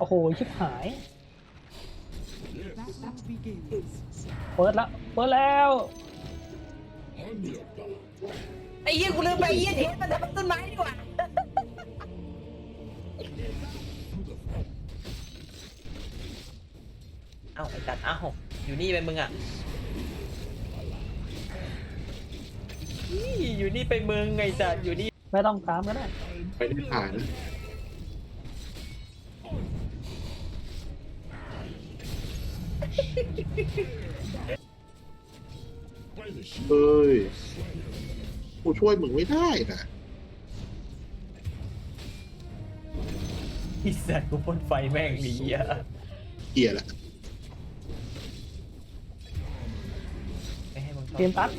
โอ้โห ชิบหาย That begins. เปิดละ เปิดแล้ว ไอ้เหี้ยกูลืมไปไอ้เหี้ยเทสมันทำต้นไม้ดีกว่า เอ้าไอ้จัดเอ้าอยู่นี่เป็นมึงอะอี้อยู่นี่เป็นมึงไงจัดอยู่นี่ไม่ต้องตามก็ได้ไปที่ถ่ายนะ เอ้ยกูช่วยมึงไม่ได้นะไอ้สัตว์กูพ่นไฟแม่งหนีอะเกลียแหละไม่ให้มึงข้าเกมตัด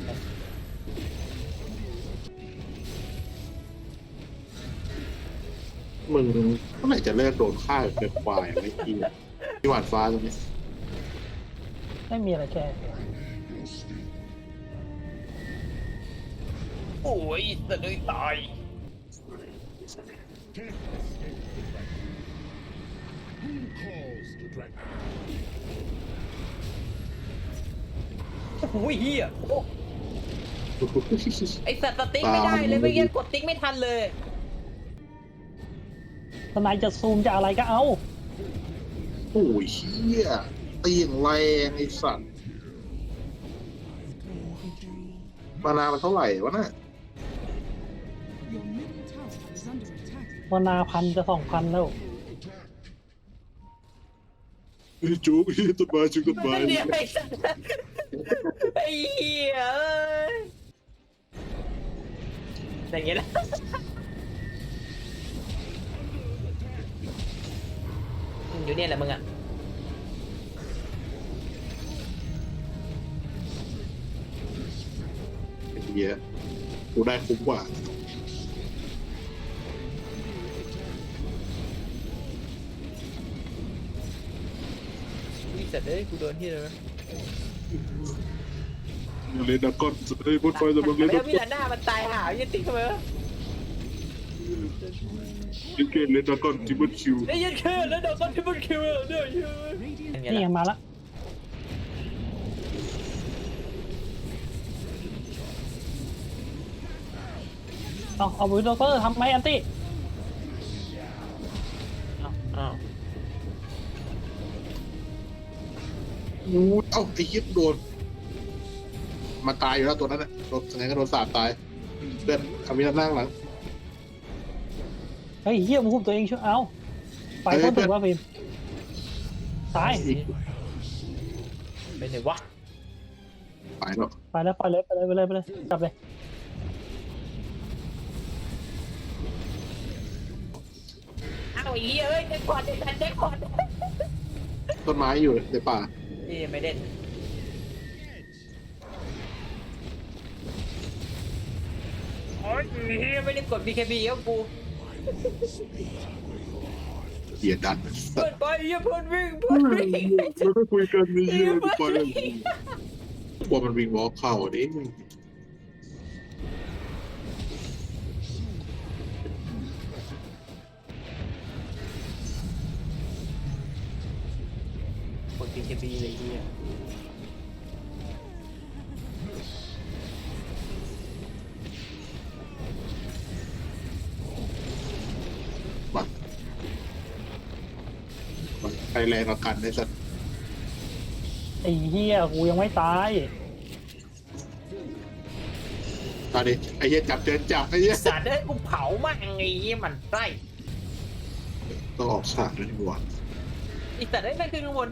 มึงเมื่อไหร่จะเลิกโดนฆ่าแบบเป็นควายไม่กินที่หวาดฟ้าตรงนี้ ไม่มีอะไรแค่โอ้ยจะเลยตายโอ้โหเฮียโอ้ไอสัตว์สติ๊กไม่ได้เลยเมื่อกี้กดติ๊กไม่ทันเลยทนายจะซูมจะอะไรก็เอา โอ้ยเฮีย ตีอย่างแรงไอ้สัตว์มานามันเท่าไหร่วะน่ะ Your middle tower is under attack. วนาพันจะสองพันแล้วจุกต้นไม้จุกต้นไม้เดี๋ยวไอ้สัตว์ไอ้เหี้ยเอ้ยอย่างเงี้ยนะอยู่เนี่ยแหละมึงอะ เฮียกูได้คุ้มกว่าวิสัตว์เอ้ยกูโดนที่เลยเล่นดากอนจะได้บนไฟจะมาเล่นแล้ดาวพี่กอนหน้ามันตายหายันติ๊กทำไมวะเล่นเกมเล่นดากอนที่บนคิวไอ้ยันแค่แล้วเดี๋ยวตอนที่มันคิวเนี่ยเยอะ Radiant นี่ไงมาละ เอาเอาบุลโดเซอร์ทำไหมอันตี้อ้าวอู้เอ้าไอ้เหี้ยโดนมาตายอยู่แล้วตัวนั้นน่ะโดนยังไงก็โดนสาบตายเพื่อนอามินานั่งหลัง เฮ้ยเฮียมึงคุมตัวเองช่วยเอาไปเฮ้ยพ้นถึงว่าฟิล์มตายอีกเป็นไงวะไปแล้วไปแล้วไปเลยไปเลยไปเลยไปเลยกลับเลย อ้าวไอ้เหี้ยเอ้ยเด็กก่อนเด็กก่อนเด็กก่อนต้นไม้อยู่ในป่านี่ไม่เด่นโอ้ยเหี้ยไม่ได้กด BKB แล้วกูเหี้ยดันเพื่อนไปเหี้ยเพื่อนวิ่งเพื่อนวิ่งไม่ได้คุยกันนี่เหี้เหี้ยยเพื่อนไปวิ่งกลัวมันวิ่งวอล์กเข้าดิ กด BKB เลยเหี้ยมาใครแรงกว่ากันไอ้สัตว์ไอ้เฮียกูยังไม่ตายตอนนี้ไอ้เหี้ยจับเดินจับไอ้เหี้ยสัตว์เอ้ยกูเผามั่งไอ้เหี้ยมันไส้ต้องออกฉากด้วยนี่หว่าไอ้สัตว์เอ้ยนั่นคือข้างบน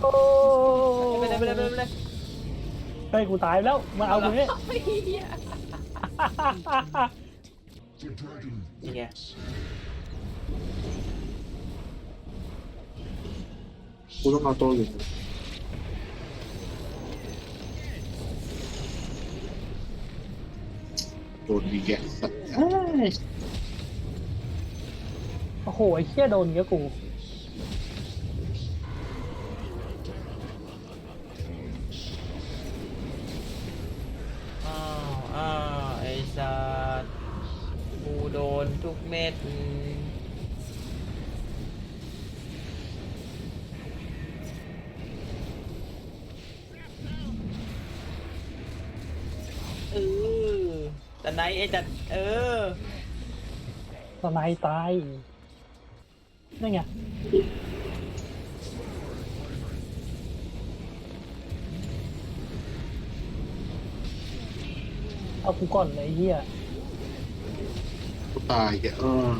โอ้ไปเลยไปเลยไปเลยไปเลยเฮ้ยกูตายแล้ว มาเอากูเนี่ยไอ้เหี้ยนี่ไงกูต้องเอาตัวอยู่โดนดีแกสัตว์เอ้ยโอ้โหไอ้เฮียโดนเงี้ยกู โดนทุกเม็ดเออแต่ไหนไอ้จัดเออสไนายตายนั่นไงเอากูก่อนเลยเฮีย กูตายแกเออ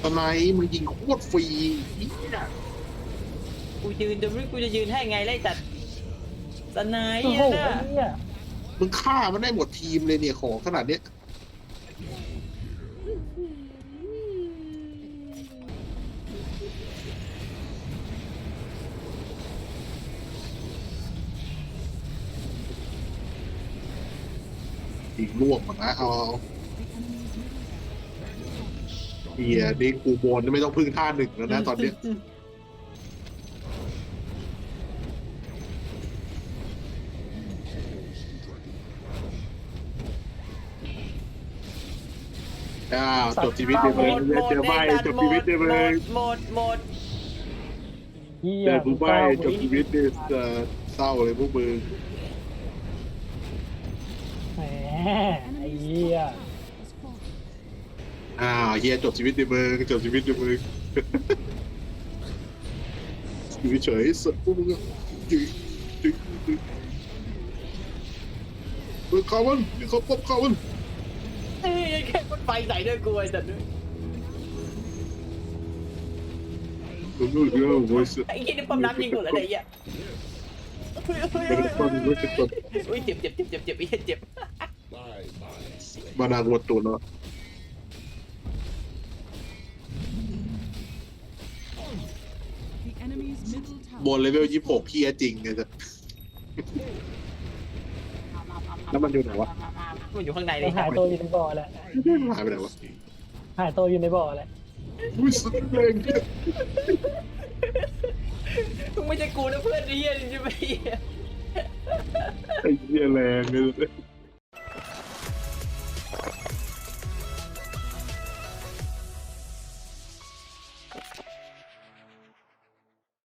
ตอนไหนมึงยิงโคตรฟรีเหี้ยกูยืนจะไม่กูจะยืนให้ไงไล่จัดสนายโอ้โหอะนะไอ้เฮียมึงฆ่ามันได้หมดทีมเลยเนี่ยของขนาดเนี้ย ยิงลวกหมดนะเอาเอาเฮียนี่กูโบนไม่ต้องพึ่งท่าหนึ่งแล้วนะตอนเนี้ยอ้าวจบชีวิตเลยหมมึงดหมดเจอใบไอ้จัดจบหมชีวิดตเลยหมมึงดหมดหมดเฮีเจยอกูใบเก้าจบชีวิตเนี่ยจะเศร้าเลยพวกมึง แหมไอ้เฮีย has fallen. อ้าวเฮียจบชีวิตในมึงจบชีวิตในมึงอยู่เฉยๆสุดพวกมึงอะจุ๊ยจุ๊ยจุ๊ยเปิดเขามันมีเขาปบเขามันเฮ้ยแค่มันไฟใส่ด้วยกูไอ้จัดด้วยมึงก็เรื่องโว้ยสุดไอ้ยี่นี่ปั๊มน้ำยิงกูแล้วเนี่ยไอ้เหี้ย เป็นต้นไม่ใช่ต้นเฮ้ยเจ็บเจ็บเจ็บเจ็บเจ็บไอ้เหี้ยเจ็บมานางวดตัวเนาะบนเลเวลยี่สิบหกเพี่จริงไงจ้ะแล้วมันอยู่ไหนวะมันอยู่ข้างในเลยหายตัวอยู่ในบ่อแหละหายไปไหนวะหายตัวอยู่ในบ่อแหละอุ้ยสุดแรง มึงไม่ใช่กูนะเพื่อนไอ้เหี้ยใช่ไหมไอ้เหี้ยแรงเลย